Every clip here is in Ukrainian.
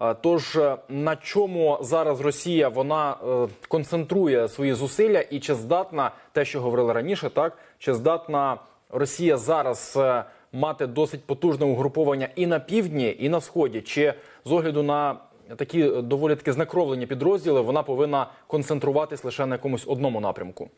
Е, Тож е, на чому зараз Росія вона е, концентрує свої зусилля, і чи здатна те, що говорили раніше, так чи здатна Росія зараз мати досить потужне угруповання і на півдні, і на сході? Чи з огляду на такі доволі таки знекровлені підрозділи вона повинна концентруватись лише на якомусь одному напрямку?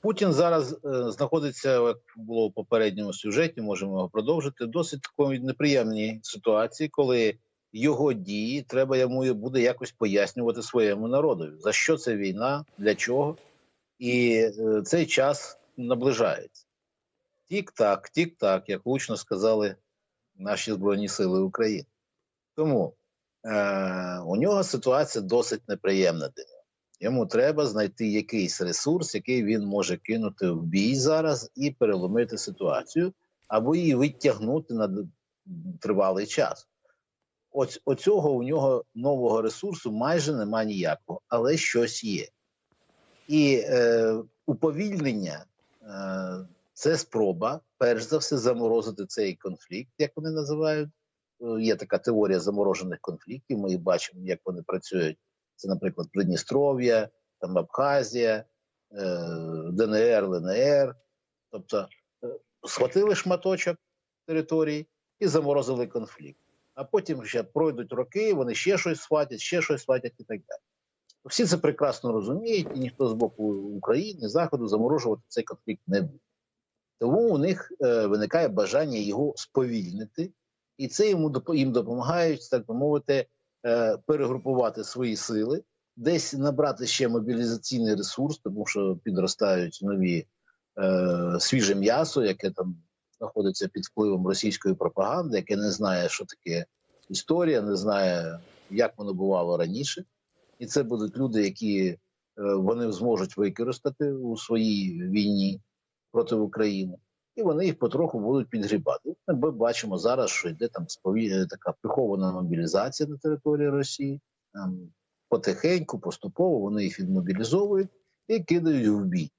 Путін зараз е, знаходиться, як було в попередньому сюжеті, можемо його продовжити, досить такої неприємній ситуації, коли його дії треба йому буде якось пояснювати своєму народу. За що це війна, для чого, і е, цей час наближається. Тік-так, тік-так, як влучно сказали наші Збройні Сили України. Тому е, у нього ситуація досить неприємна для нього. Йому треба знайти якийсь ресурс, який він може кинути в бій зараз і переломити ситуацію, або її відтягнути на тривалий час. Ось оцього у нього нового ресурсу майже нема ніякого, але щось є. І е, уповільнення е, це спроба, перш за все, заморозити цей конфлікт, як вони називають. Е, Є така теорія заморожених конфліктів. Ми бачимо, як вони працюють. Це, наприклад, Придністров'я, там Абхазія, е, ДНР, ЛНР. Тобто е, схватили шматочок території і заморозили конфлікт. А потім ще пройдуть роки, вони ще щось схватять, ще щось схватять і так далі. Всі це прекрасно розуміють, і ніхто з боку України, Заходу заморожувати цей конфлікт не буде. Тому у них е, виникає бажання його сповільнити, і це йому їм допомагають, так би мовити, перегрупувати свої сили, десь набрати ще мобілізаційний ресурс, тому що підростають нові е, свіже м'ясо, яке там знаходиться під впливом російської пропаганди, яке не знає, що таке історія, не знає, як воно бувало раніше. І це будуть люди, які е, вони зможуть використати у своїй війні проти України, і вони їх потроху будуть підгрібати. Ми бачимо зараз, що йде там е, така прихована мобілізація на території Росії. Там потихеньку, поступово вони їх відмобілізовують і кидають в бій.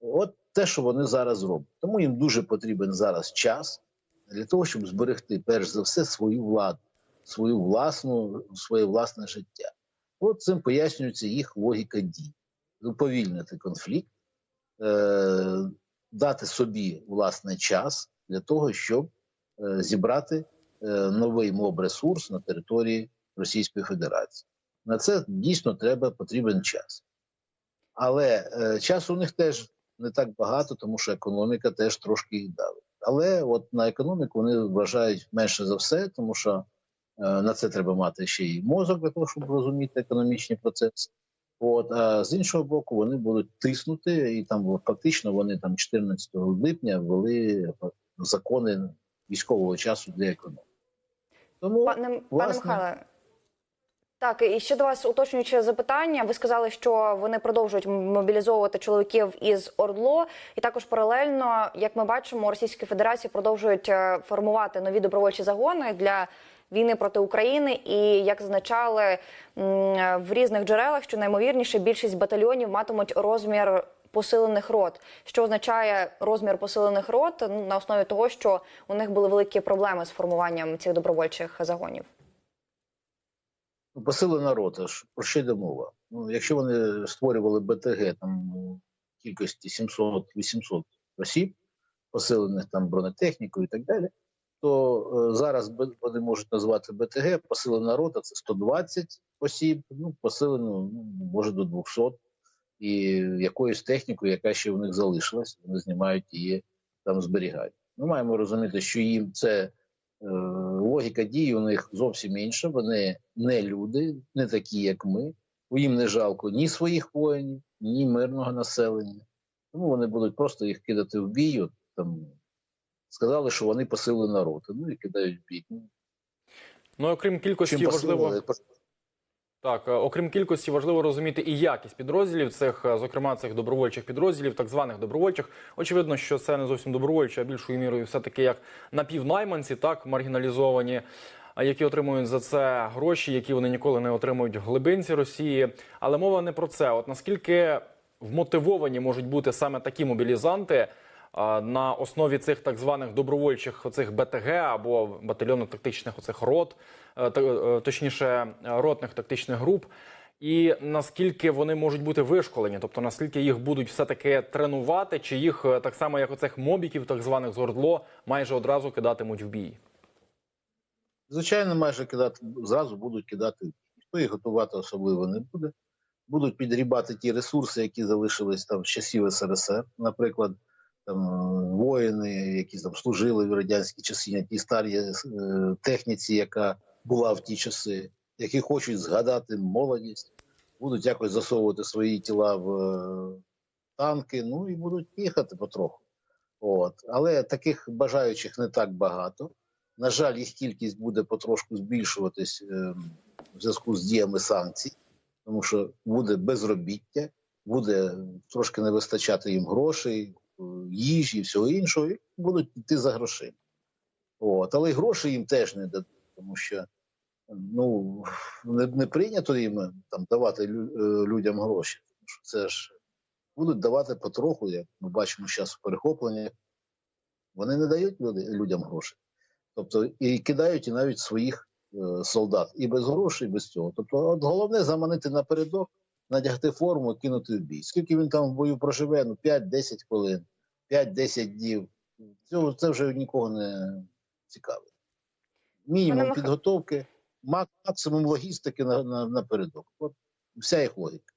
От те, що вони зараз роблять. Тому їм дуже потрібен зараз час для того, щоб зберегти перш за все свою владу, свою власну, своє власне життя. От цим пояснюється їх логіка дій: уповільнити конфлікт, е- дати собі власне час для того, щоб е- зібрати е- новий моб-ресурс на території Російської Федерації. На це дійсно треба потрібен час. Але е, часу у них теж не так багато, тому що економіка теж трошки їх давить. Але от на економіку вони вважають менше за все, тому що на це треба мати ще й мозок для того, щоб розуміти економічні процеси. От, а з іншого боку, вони будуть тиснути, і там фактично вони там 14 липня ввели закони військового часу для економіки. Тому Пане, пане Михайле, так і ще до вас уточнююче запитання. Ви сказали, що вони продовжують мобілізовувати чоловіків із ОРДЛО, і також паралельно, як ми бачимо, Російської Федерації продовжують е, формувати нові добровольчі загони для війни проти України. І як зазначали в різних джерелах, що наймовірніше більшість батальйонів матимуть розмір. Посилених рот, що означає розмір посилених рот ну, на основі того, що у них були великі проблеми з формуванням цих добровольчих загонів. Посилена рота, ж про що йде мова? Ну, якщо вони створювали БТГ там кількості 700-800 осіб, посилених там бронетехнікою і так далі, то е, зараз вони можуть назвати БТГ, посилена рота це 120 осіб, ну, посилено, ну, може до 200, і якоюсь технікою, яка ще в них залишилась, вони знімають її там зберігають. Ми маємо розуміти, що їм це е, логіка дії у них зовсім інша. Вони не люди, не такі, як ми. Їм не жалко ні своїх воїнів, ні мирного населення. Тому вони будуть просто їх кидати в бій. Там, сказали, що вони посили народ. Ну і кидають бій. Ну, окрім кількості, важливо. Так, е, окрім кількості, важливо розуміти і якість підрозділів цих, е, зокрема цих добровольчих підрозділів, так званих добровольчих. Очевидно, що це не зовсім добровольчі, а більшою мірою все таки як напівнайманці, так маргіналізовані, які отримують за це гроші, які вони ніколи не отримують в глибинці Росії. Але мова не про це. От наскільки вмотивовані можуть бути саме такі мобілізанти на основі цих так званих добровольчих оцих БТГ або батальйонно-тактичних оцих рот, е, е, точніше е, ротних тактичних груп. І наскільки вони можуть бути вишколені, тобто наскільки їх будуть все таки тренувати, чи їх так само, як оцих мобіків, так званих з Ордло, майже одразу кидатимуть в бій. Звичайно, майже кидати зразу будуть кидати. Ніхто їх готувати особливо не буде. Будуть підрібати ті ресурси, які залишились там з часів СРСР, наприклад, воїни, які там служили в радянські часи, на тій старій е, техніці, яка була в ті часи, які хочуть згадати молодість, будуть якось засовувати свої тіла в е, танки, ну і будуть їхати потроху. От. Але таких бажаючих не так багато. На жаль, їх кількість буде потрошку збільшуватись е, в зв'язку з діями санкцій, тому що буде безробіття, буде трошки не вистачати їм грошей, їжі і всього іншого, і будуть йти за грошима. От. Але гроші їм теж не дадуть, тому що ну, не, не прийнято їм там, давати е, людям гроші. Тому що це ж будуть давати потроху, як ми бачимо зараз у перехопленнях. Вони не дають людям грошей. Тобто і кидають і навіть своїх е, солдат і без грошей, і без цього. Тобто, от головне заманити напередок, надягти форму, і кинути в бій. Скільки він там в бою проживе? Ну 5-10 хвилин, 5-10 днів. Цього це вже нікого не цікавить. Мінімум підготовки, максимум логістики на, на, напередок. От вся їх логіка.